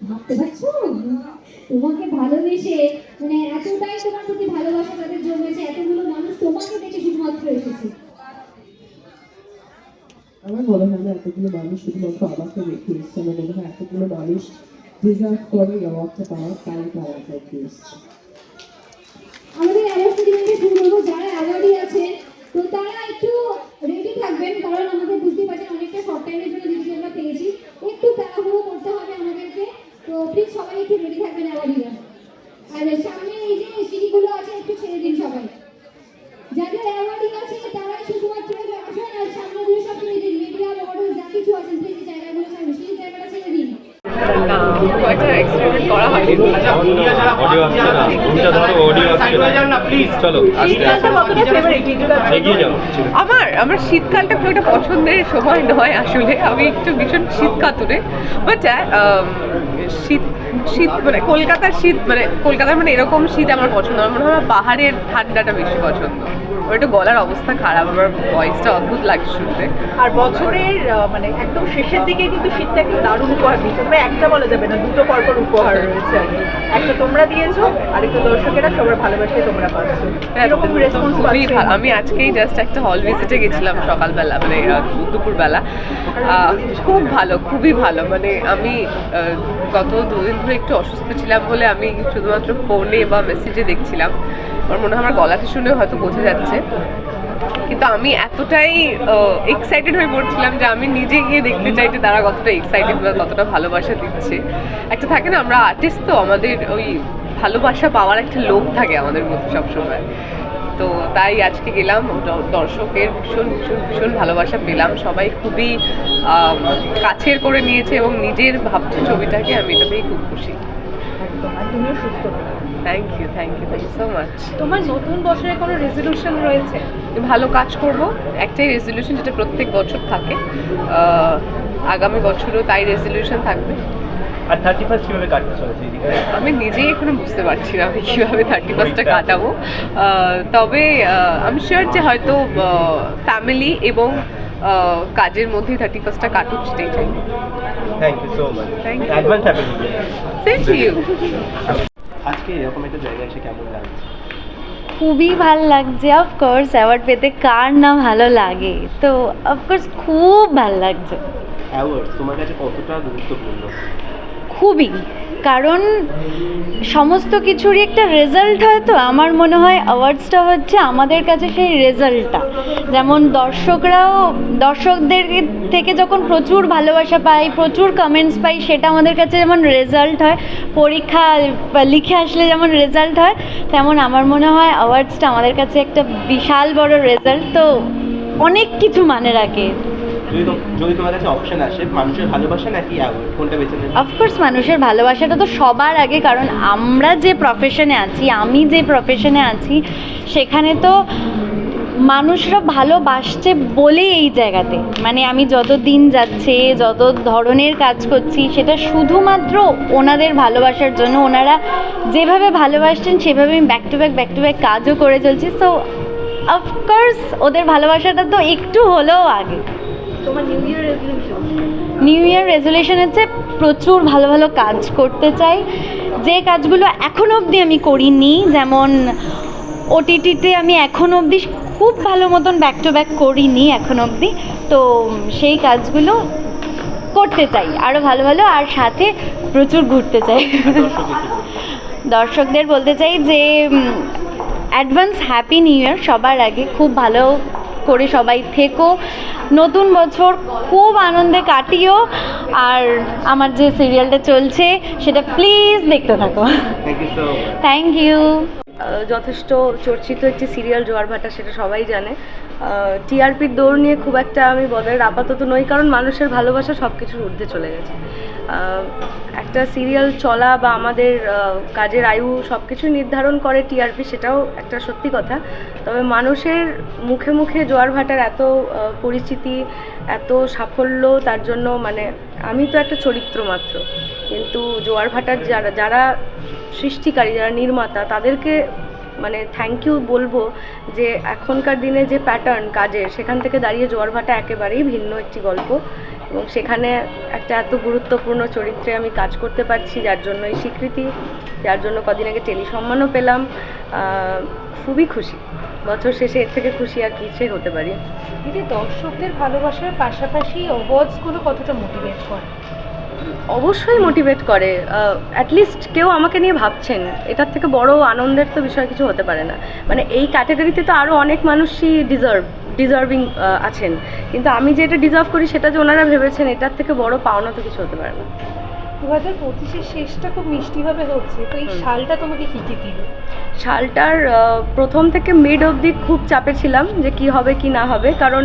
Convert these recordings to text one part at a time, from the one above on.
ভাবতে পারছ? তোমাকে ভালোবেসে মানে এতটাই তোমার প্রতি ভালোবাসা তাদের জন্মেছে এতগুলো মানুষ তোমাকে দেখে শুধুমাত্র এসেছে। আমার মনে হয় না এতগুলো মানুষ শুধুমাত্র আমাকে রেখে এসছে আমার মনে হয় এতগুলো মানুষ ডিজার্ভ করে অ্যাওয়ার্ডটা পাওয়ার তাই তারা রেখে এসছে। আমাদের অ্যাওয়ার্ড শুরু করব যারা অ্যাওয়ার্ডই আছেন তো তারা একটু রেডি থাকবেন কারণ আমাদের বুঝতে পারছেন অনেকটা শর্ট টাইমের জন্য দিদি আমরা পেয়েছি একটু তাড়াহুড়ো করতে হবে আমাদেরকে তো প্লিজ সবাই একটু রেডি থাকবেন অ্যাওয়ার্ডিরা আর সামনে এই যে সিঁড়িগুলো আছে একটু ছেড়ে দিন সবাই যাদের অ্যাওয়ার্ডই আছে তারাই শুধুমাত্র আসেন আর সামনে দিয়ে সব ছেড়ে দিন মিডিয়া মডেল যা কিছু আছেন সেই জায়গাগুলো সামনে সেই জায়গাটা ছেড়ে দিন না খুব একটা এক্সপেরিমেন্ট করা হয়নি আমার আমার শীতকালটা খুব একটা পছন্দের সময় নয় আসলে। আমি একটু ভীষণ শীত কাতরে বাট শীত শীত মানে কলকাতার শীত মানে কলকাতার মানে এরকম শীত আমার পছন্দ আমার মনে হয় আমার পাহাড়ের ঠান্ডাটা বেশি পছন্দ। আমার একটু গলার অবস্থা খারাপ আমার ভয়েসটা অদ্ভুত লাগে শুনতে। আর বছরের মানে একদম শেষের দিকে কিন্তু শীতটা একটু দারুণ উপহার দিয়েছে। তবে একটা বলা যাবে না দুটো পরপর উপহার রয়েছে একটা তোমরা দিয়েছ আর একটু দর্শকেরা সবার ভালোবাসায় তোমরা পাচ্ছ। এরকম রেসপন্স খুবই ভালো। আমি আজকেই জাস্ট একটা হল ভিজিটে গেছিলাম সকালবেলা মানে দুপুরবেলা। খুব ভালো খুবই ভালো। মানে আমি গত দুদিন ধরে একটু অসুস্থ ছিলাম বলে আমি শুধুমাত্র ফোনে বা মেসেজে দেখছিলাম। আমার মনে হয় আমার গলাটা শুনে হয়তো বোঝা যাচ্ছে। কিন্তু আমি এতটাই এক্সাইটেড হয়ে পড়ছিলাম যে আমি নিজে গিয়ে দেখতে চাই যে তারা কতটা এক্সাইটেড বা কতটা ভালোবাসা দিচ্ছে। একটা থাকে না, আমরা আর্টিস্ট তো, আমাদের ওই ভালোবাসা পাওয়ার একটা লোভ থাকে আমাদের মধ্যে সবসময়। তো তাই আজকে গেলাম। দর্শকের ভীষণ ভীষণ ভীষণ ভালোবাসা পেলাম। সবাই খুবই কাছের করে নিয়েছে এবং নিজের ভাবছে ছবিটাকে। আমি এটাতেই খুব খুশি। তুমিও সুস্থ thank you thank you thank you so much তোমার নতুন বছরে কোনো রেজলিউশন রয়েছে? ভালো কাজ করব। একটাই রেজলিউশন যেটা প্রত্যেক বছর থাকে। আগামী বছরও তাই রেজলিউশন থাকবে। আর থার্টি ফার্স্ট কীভাবে কাটতে চলেছে আমি নিজেই এখনও বুঝতে পারছি না আমি কীভাবে থার্টি ফার্স্টটা কাটাবো। তবে আমি শিওর যে হয়তো ফ্যামিলি এবং কাজের মধ্যেই থার্টি ফার্স্টটা কাটুক সেটাই চাই। Thank you so much Thank you. Advance happy same to you আজকে এরকম একটা জায়গায় এসে কেমন লাগছে? খুবই ভালো লাগছে অফকোর্স অ্যাওয়ার্ড পেতে কার না ভালো লাগে। তো অফকোর্স খুব ভালো লাগছে। অ্যাওয়ার্ডস তোমার কাছে কতটা গুরুত্বপূর্ণ? খুবই। কারণ সমস্ত কিছুরই একটা রেজাল্ট হয় তো আমার মনে হয় অ্যাওয়ার্ডসটা হচ্ছে আমাদের কাছে সেই রেজাল্টটা যেমন দর্শকরাও, দর্শকদের থেকে যখন প্রচুর ভালোবাসা পাই, প্রচুর কমেন্টস পাই, সেটা আমাদের কাছে যেমন রেজাল্ট হয়, পরীক্ষা লিখে আসলে যেমন রেজাল্ট হয়, তেমন আমার মনে হয় অ্যাওয়ার্ডসটা আমাদের কাছে একটা বিশাল বড় রেজাল্ট তো অনেক কিছু মানে রাখে যদি তোমার কাছে অপশন আসে, মানুষের ভালোবাসা নাকি অ্যাওয়ার্ড কোনটা বেছে নেবে? অফকোর্স মানুষের ভালোবাসাটা তো সবার আগে, কারণ আমরা যে প্রফেশনে আছি, আমি যে প্রফেশনে আছি, সেখানে তো মানুষরা ভালোবাসছে বলেই এই জায়গাতে। মানে আমি যত দিন যাচ্ছে, যত ধরনের কাজ করছি, সেটা শুধুমাত্র ওনাদের ভালোবাসার জন্য। ওনারা যেভাবে ভালোবাসছেন, সেভাবে আমি back to back back to back কাজও করে চলছি। সো অফকোর্স ওদের ভালোবাসাটা তো একটু হলেও আগে। New year resolution new year resolution হচ্ছে প্রচুর ভালো ভালো কাজ করতে চাই। যে কাজগুলো এখন অবধি আমি করিনি, যেমন ওটিটিতে আমি এখন অবধি খুব ভালো মতন ব্যাক টু ব্যাক করিনি এখন অবধি। তো সেই কাজগুলো করতে চাই আরও ভালো ভালো, আর সাথে প্রচুর ঘুরতে চাই? দর্শকদের বলতে চাই যে অ্যাডভান্স হ্যাপি নিউ ইয়ার সবার আগে। খুব ভালো করে সবাই থেকো। নতুন বছর খুব আনন্দে কাটিও। আর আমার যে সিরিয়ালটা চলছে সেটা প্লিজ দেখতে থাকো। থ্যাংক ইউ যথেষ্ট চর্চিত একটি সিরিয়াল জোয়ার ভাটা, সেটা সবাই জানে। টিআরপির দৌড় নিয়ে খুব একটা আমি বদের আপাতত নই, কারণ মানুষের ভালোবাসা সব কিছুর ঊর্ধ্বে চলে গেছে। একটা সিরিয়াল চলা বা আমাদের কাজের আয়ু সব কিছু নির্ধারণ করে টিআরপি, সেটাও একটা সত্যি কথা। তবে মানুষের মুখে মুখে জোয়ার ভাটার এত পরিচিতি, এত সাফল্য, তার জন্য মানে আমি তো একটা চরিত্র মাত্র। কিন্তু জোয়ার ভাটার যারা যারা সৃষ্টিকারী, যারা নির্মাতা, তাদেরকে মানে থ্যাংক ইউ বলব যে এখনকার দিনে যে প্যাটার্ন কাজের, সেখান থেকে দাঁড়িয়ে জোয়ার ভাটা একেবারেই ভিন্ন একটি গল্প। এবং সেখানে একটা এত গুরুত্বপূর্ণ চরিত্রে আমি কাজ করতে পারছি যার জন্য এই স্বীকৃতি যার জন্য কদিন আগে টেলি সম্মানও পেলাম খুবই খুশি। বছর শেষে এর থেকে খুশি আর কিছুই হতে পারি। দিদি দর্শকদের ভালোবাসার পাশাপাশি অ্যাওয়ার্ডসগুলো কতটা মোটিভেট করে? অবশ্যই মোটিভেট করে। অ্যাটলিস্ট কেউ আমাকে নিয়ে ভাবছেন। এটার থেকে বড় আনন্দের তো বিষয় কিছু হতে পারে না। মানে এই ক্যাটাগরিতে তো আরও অনেক মানুষই ডিজার্ভ ডিজার্ভিং আছেন। কিন্তু আমি যেটা ডিজার্ভ করি সেটা যে ওনারা ভেবেছেন এটার থেকে বড় পাওনা তো কিছু হতে পারে না। দু হাজার পঁচিশের শেষটা খুব মিষ্টিভাবে হচ্ছে তো এই সালটা তোমাকে কী কী দিল? শালটার প্রথম থেকে মিড অবধি খুব চাপে ছিলাম যে কি হবে কি না হবে। কারণ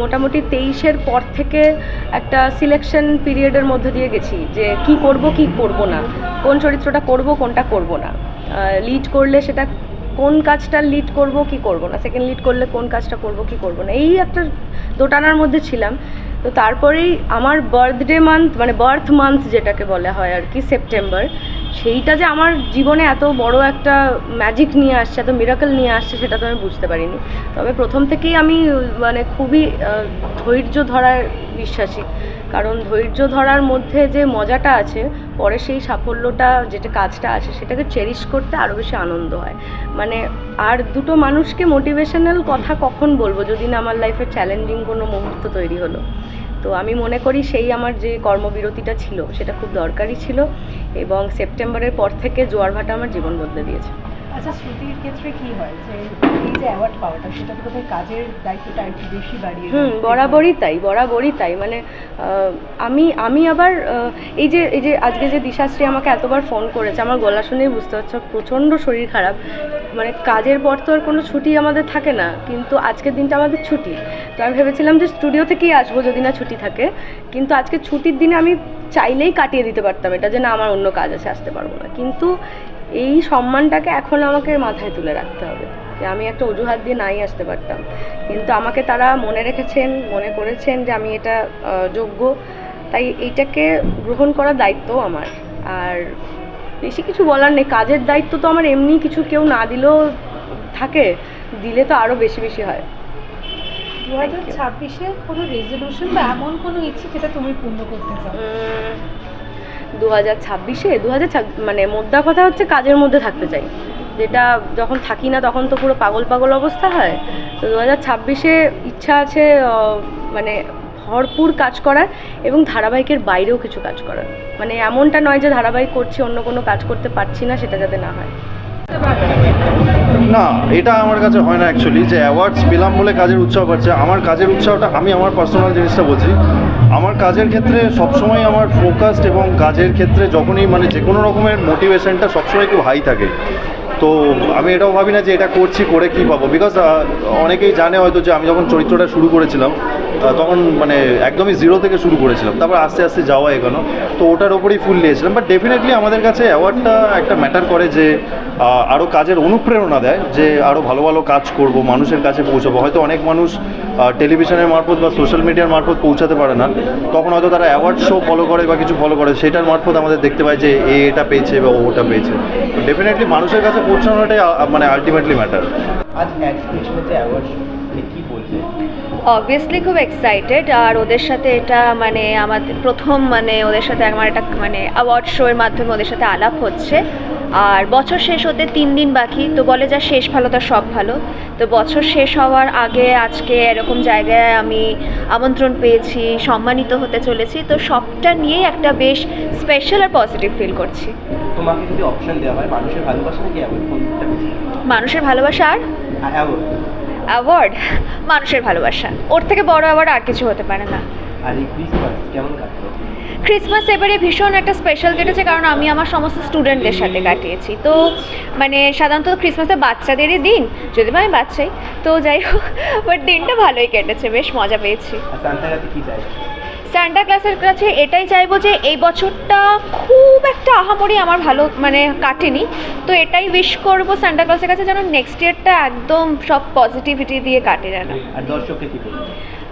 মোটামুটি তেইশের পর থেকে একটা সিলেকশন পিরিয়ডের মধ্যে দিয়ে গেছি যে কি করব কি করব না। কোন চরিত্রটা করব কোনটা করব না। লিড করলে সেটা কোন কাজটা লিড করব, কি করব না? সেকেন্ড লিড করলে কোন কাজটা করব, কি করব না? এই একটা দোটানার মধ্যে ছিলাম। তো তারপরেই আমার বার্থডে মান্থ মানে বার্থ মান্থ যেটাকে বলা হয় আর কি সেপ্টেম্বর সেইটা যে আমার জীবনে এত বড় একটা ম্যাজিক নিয়ে আসছে, এত মিরাকল নিয়ে আসছে, সেটা তো আমি বুঝতে পারিনি। তবে প্রথম থেকেই আমি মানে খুবই ধৈর্য ধরার বিশ্বাসী। কারণ ধৈর্য ধরার মধ্যে যে মজাটা আছে, পরে সেই সাফল্যটা, যেটা কাজটা আছে, সেটাকে চেরিশ করতে আরও বেশি আনন্দ হয়। মানে আর দুটো মানুষকে মোটিভেশনাল কথা কখন বলব যদি না আমার লাইফে চ্যালেঞ্জিং কোনো মুহূর্ত তৈরি হলো? তো আমি মনে করি সেই আমার যে কর্মবিরতিটা ছিল, সেটা খুব দরকারি ছিল এবং সেপ্টেম্বরের পর থেকে জোয়ার ভাটা আমার জীবন বদলে দিয়েছে। আচ্ছা শ্রুতির ক্ষেত্রে কি হয়? যে এই যে অ্যাওয়ার্ড পাওয়াটা সেটা তো বোধহয় কাজের দায়িত্বটা একটু বেশি বাড়িয়ে হুম বরাবরই তাই বরাবরই তাই। মানে আমি আমি আবার এই যে এই যে আজকে যে দিশাশ্রী আমাকে এতবার ফোন করেছে আমার গলা শুনেই বুঝতে পারছ প্রচণ্ড শরীর খারাপ। মানে কাজের পর তো আর কোনো ছুটি আমাদের থাকে না কিন্তু আজকের দিনটা আমাদের ছুটি। তো আমি ভেবেছিলাম যে স্টুডিও থেকেই আসব যদি না ছুটি থাকে। কিন্তু আজকে ছুটির দিনে আমি চাইলেই কাটিয়ে দিতে পারতাম এটা যে না আমার অন্য কাজ আছে আসতে পারব না। কিন্তু এই সম্মানটাকে এখন আমাকে মাথায় তুলে রাখতে হবে যে আমি একটা অজুহাত দিয়ে নাই আসতে পারতাম। কিন্তু আমাকে তারা মনে রেখেছেন মনে করেছেন যে আমি এটা যোগ্য। তাই এইটাকে গ্রহণ করার দায়িত্ব আমার। আর বেশি কিছু বলার নেই। কাজের দায়িত্ব তো আমার এমনি কিছু কেউ না দিলেও থাকে। দিলে তো আরও বেশি বেশি হয়। দু হাজার ছাব্বিশে কোনো রেজলিউশন বা এমন কোনো ইচ্ছে যেটা তুমি পূর্ণ করতে চাও? দু হাজার ছাব্বিশে দু হাজার মানে মোদ্দা কথা হচ্ছে কাজের মধ্যে থাকতে চাই। যেটা যখন থাকি না তখন তো পুরো পাগল পাগল অবস্থা হয়। তো দু হাজার ছাব্বিশে ইচ্ছা আছে মানে ভরপুর কাজ করার এবং ধারাবাহিকের বাইরেও কিছু কাজ করার। মানে এমনটা নয় যে ধারাবাহিক করছি, অন্য কোনো কাজ করতে পারছি না, সেটা যাতে না হয়। না, এটা আমার কাছে হয় না অ্যাকচুয়ালি যে অ্যাওয়ার্ডস পেলাম বলে কাজের উৎসাহ পাচ্ছে। আমার কাজের উৎসাহটা আমি আমার পার্সোনাল জিনিসটা বলছি আমার কাজের ক্ষেত্রে সবসময় আমার ফোকাসড এবং কাজের ক্ষেত্রে যখনই মানে যে কোনো রকমের মোটিভেশনটা সবসময় খুব হাই থাকে। তো আমি এটাও ভাবি না যে এটা করছি, করে কি পাবো? বিকজ অনেকেই জানে হয়তো যে আমি যখন চরিত্রটা শুরু করেছিলাম তখন মানে একদমই জিরো থেকে শুরু করেছিলাম। তারপর আস্তে আস্তে যাওয়া এগোনো তো ওটার ওপরেই ফুল নিয়েছিলাম। বাট ডেফিনেটলি আমাদের কাছে অ্যাওয়ার্ডটা একটা ম্যাটার করে যে আরও কাজের অনুপ্রেরণা দেয়, যে আরও ভালো ভালো কাজ করব, মানুষের কাছে পৌঁছাবো। হয়তো অনেক মানুষ টেলিভিশনের মারফত বা সোশ্যাল মিডিয়ার মারফত পৌঁছাতে পারে না। তখন হয়তো তারা অ্যাওয়ার্ড শো ফলো করে বা কিছু ফলো করে। সেটার মারফত আমাদের দেখতে পায় যে, এ এটা পেয়েছে বা ওটা পেয়েছে। ডেফিনেটলি মানুষের কাছে পৌঁছানোটাই মানে আলটিমেটলি ম্যাটার আজ অ্যাওয়ার্ড বলবে অবভিয়াসলি খুব এক্সাইটেড আর ওদের সাথে এটা মানে আমাদের প্রথম মানে ওদের সাথে আমার একটা মানে অ্যাওয়ার্ড শো এর মাধ্যমে ওদের সাথে আলাপ হচ্ছে। আর বছর শেষ হতে তিন দিন বাকি তো বলে যা শেষ ভালো তার সব ভালো। তো বছর শেষ হওয়ার আগে আজকে এরকম জায়গায় আমি আমন্ত্রণ পেয়েছি সম্মানিত হতে চলেছি। তো সবটা নিয়েই একটা বেশ স্পেশাল আর পজিটিভ ফিল করছি। তোমাকে যদি অপশন দেওয়া হয় মানুষের ভালোবাসা নাকি মানুষের ভালোবাসা আর? অ্যাওয়ার্ড মানুষের ভালোবাসা। ওর থেকে বড় অ্যাওয়ার্ড আর কিছু হতে পারে না। আর এই ক্রিসমাস কেমন কাটলো? ক্রিসমাস এবারে ভীষণ একটা স্পেশাল কেটেছে কারণ আমি আমার সমস্ত স্টুডেন্টদের সাথে কাটিয়েছি। তো মানে সাধারণত ক্রিসমাসে বাচ্চাদেরই দিন যদি আমি বাচ্চাই। তো যাই হোক বাট দিনটা ভালোই কেটেছে বেশ মজা পেয়েছি। সান্টা ক্লাসের কাছে এটাই চাইব যে এই বছরটা খুব একটা আহামরি আমার ভালো মানে কাটেনি। তো এটাই উইশ করব সান্টা ক্লাসের কাছে যেন নেক্সট ইয়ারটা একদম সব পজিটিভিটি দিয়ে কাটে যেন।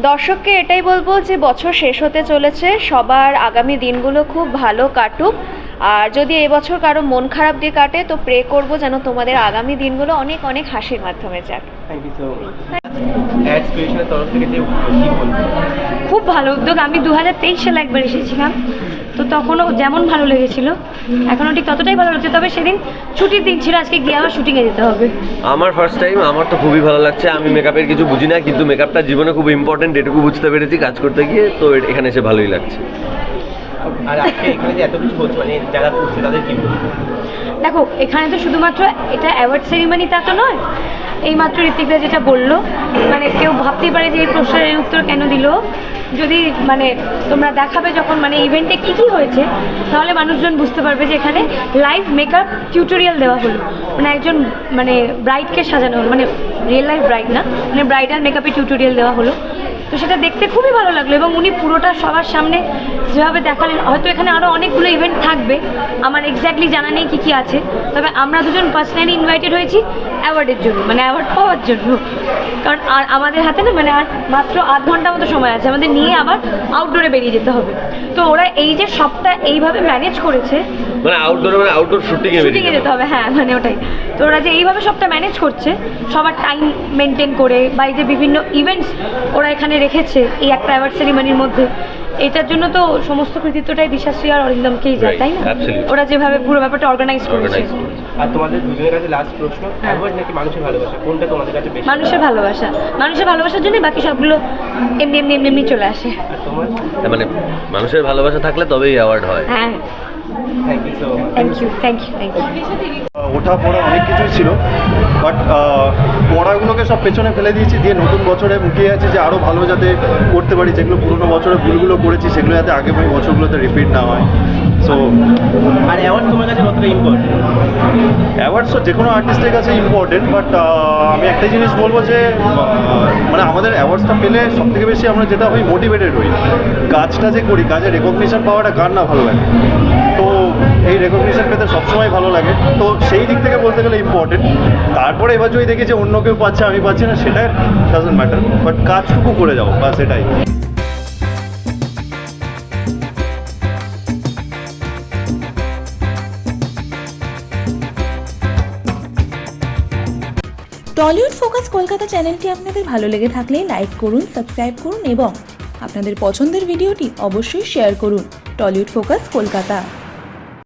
দর্শককে এটাই বলব যে বছর শেষ হতে চলেছে সবার আগামী দিনগুলো খুব ভালো কাটুক। আর যদি এবছর কারও মন খারাপ দিয়ে কাটে তো প্রে করব যেন তোমাদের আগামী দিনগুলো অনেক অনেক হাসির মাধ্যমে যাক। থ্যাংক ইউ সো মাচ তরফ থেকে যে খুব ভালো উদ্যোগ। আমি দু হাজার তেইশ সালে একবার এসেছিলাম। তো তখনও যেমন ভালো লেগেছিল এখনও ঠিক ততটাই ভালো লাগছে। তবে সেদিন ছুটির দিন ছিল আজকে গিয়ে আবার শুটিংয়ে যেতে হবে। আমার ফার্স্ট টাইম আমার তো খুবই ভালো লাগছে। আমি মেকআপের কিছু বুঝি না কিন্তু মেকআপটা জীবনে খুব ইম্পর্টেন্ট এটুকু বুঝতে পেরেছি কাজ করতে গিয়ে। তো এখানে এসে ভালোই লাগছে। আর আজকে এখানে যে এত কিছু হচ্ছে মানে যারা করছে, তাদের কি দেখো, এখানে তো শুধুমাত্র এটা অ্যাওয়ার্ড সেরিমনি তা তো নয়, এইমাত্র ঋতিকদা যেটা বলল মানে কেউ ভাবতেই পারে যে এই প্রশ্নের উত্তর কেন দিল। যদি মানে তোমরা দেখাবে যখন মানে ইভেন্টে কী কী হয়েছে, তাহলে মানুষজন বুঝতে পারবে যে এখানে লাইভ মেকআপ টিউটোরিয়াল দেওয়া হলো। মানে একজন মানে ব্রাইডকে সাজানো হলো মানে রিয়েল লাইফ ব্রাইড না মানে ব্রাইডাল মেকআপের টিউটোরিয়াল দেওয়া হলো। তো সেটা দেখতে খুবই ভালো লাগল এবং উনি পুরোটা সবার সামনে যেভাবে দেখালেন হয়তো এখানে আরও অনেকগুলো ইভেন্ট থাকবে। আমার এক্স্যাক্টলি জানা নেই কী কী আছে। তবে আমরা দুজন পার্সোনালি ইনভাইটেড হয়েছি অ্যাওয়ার্ডের জন্য মানে অ্যাওয়ার্ড পাওয়ার জন্য। কারণ আর আমাদের হাতে না মানে আর মাত্র আধ ঘণ্টা মতো সময় আছে আমাদের নিয়ে আবার আউটডোরে বেরিয়ে যেতে হবে। তো ওরা এই যে সবটা এইভাবে ম্যানেজ করেছে মানে আউটডোর মানে আউটডোর শুটিংয়ে শুটিংয়ে যেতে হবে হ্যাঁ মানে ওটাই। তো ওরা যে এইভাবে সবটা ম্যানেজ করছে সবার টাইম মেনটেন করে বা এই যে বিভিন্ন ইভেন্টস ওরা এখানে রেখেছে এই একটা অ্যাওয়ার্ড সেরিমনির মধ্যে। এটার জন্য তো সমস্ত কৃতিত্বটাই দিশাশ্রী আর অরিন্দমকেই যায় তাই না? ওরা যেভাবে পুরো ব্যাপারটা অর্গানাইজ করেছে। আর তোমাদের দুজনের কাছে লাস্ট প্রশ্ন অ্যাওয়ার্ড নাকি মানুষের ভালোবাসা? কোনটা তোমাদের কাছে বেশি মানুষের ভালোবাসা। মানুষের ভালোবাসার জন্য বাকি সবগুলো এমনি এমনি এমনি চলে আসে। মানে মানুষের ভালোবাসা থাকলে তবেই অ্যাওয়ার্ড হয়। হ্যাঁ। Thank you so much thank you thank you thank you ওঠা পড়া অনেক কিছুই ছিল বাট পড়াগুলোকে সব পেছনে ফেলে দিয়েছি দিয়ে নতুন বছরে মুখিয়ে আছি যে আরও ভালো যাতে করতে পারি। যেগুলো পুরোনো বছরে ভুলগুলো করেছি সেগুলো যাতে আগামী বছরগুলোতে রিপিট না হয়। সো আর অ্যাওয়ার্ড তোমার কাছে কতটা ইম্পর্টেন্ট অ্যাওয়ার্ডস তো যে কোনো আর্টিস্টের কাছে ইম্পর্টেন্ট বাট আমি একটা জিনিস বলব যে মানে আমাদের অ্যাওয়ার্ডসটা পেলে সব থেকে বেশি আমরা যেটা হই মোটিভেটেড হই। কাজটা যে করি কাজের রেকগনিশন পাওয়াটা কার না ভালো লাগে? এই রেকগনিশন পেতে সবসময় ভালো লাগে। তো সেই দিক থেকে বলতে গেলে ইম্পর্টেন্ট তারপরে এবার যদি দেখি যে অন্য কেউ পাচ্ছে, আমি পাচ্ছি না সেটা ডাজেন্ট ম্যাটার বাট কাজটুকু করে যাও বাস এটাই টলিউড ফোকাস কলকাতা চ্যানেলটি আপনাদের ভালো লেগে থাকলে লাইক করুন, সাবস্ক্রাইব করুন এবং আপনাদের পছন্দের ভিডিওটি অবশ্যই শেয়ার করুন। টলিউড ফোকাস কলকাতা।